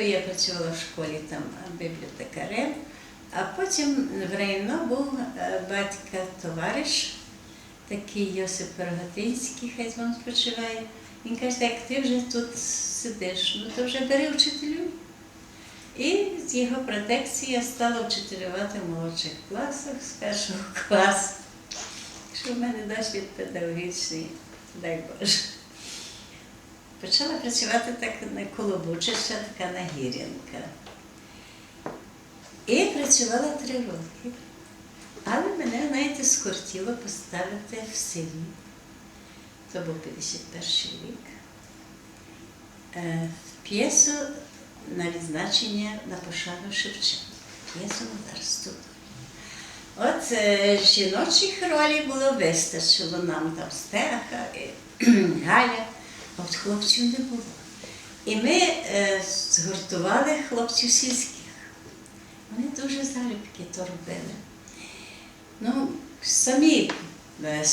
Спочатку я працювала в школі там бібліотекарем, а потім в Рейно був е, батька товариш, такий Йосип Рогатинський, хай він спочиває. Він каже, так ти вже тут сидиш, ну то вже бери вчителю. І з його протекції я стала вчителювати в молодших класах з першого класу. Що в мене досвід педагогічний, дай Боже. Почала працювати так на Колобучича, така Нагірянка. І працювала три роки. Але мене, знаєте, скортіло поставити в селі. То був 51 рік. Е, в п'єсу на відзначення на пошану Шевченка. П'єсу на дарству. От е, жіночих ролей було вистачило нам там Стеха, і Галя, от хлопців не було. І ми е, згуртували хлопців сільських. Вони дуже залюбки то робили. Ну, самі е,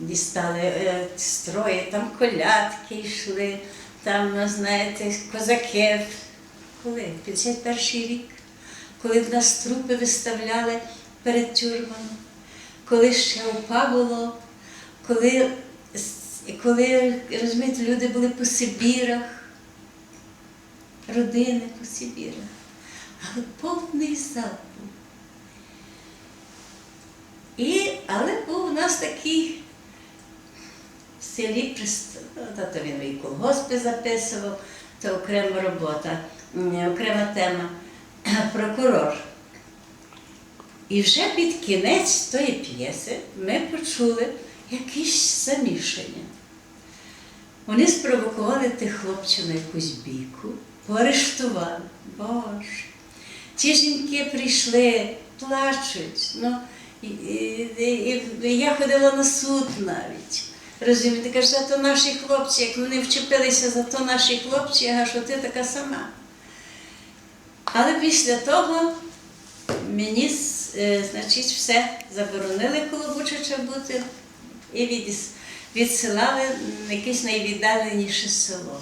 дістали е, строї, там колядки йшли, там, ну, знаєте, козаки. Коли? 51 рік, коли в нас трупи виставляли перед тюрмами, коли ще упа було, коли, с- коли розумієте, люди були по Сибірах, родини по Сибірах, але повний зал був. І, але був у нас такий в селі ну, то він і колгоспи записував, то окрема робота, окрема тема прокурор. І вже під кінець тої п'єси ми почули якісь замішання. Вони спровокували тих хлопців на якусь бійку, поарештували. Боже. Ті жінки прийшли, плачуть. Ну, і, і, і, я ходила на суд навіть. Розумієте, а то наші хлопці, як вони вчепилися за то наші хлопці, я кажу, ти така сама. Але після того мені, е, значить, все заборонили Колобучича бути і відіс- відсилали на якесь найвіддаленіше село.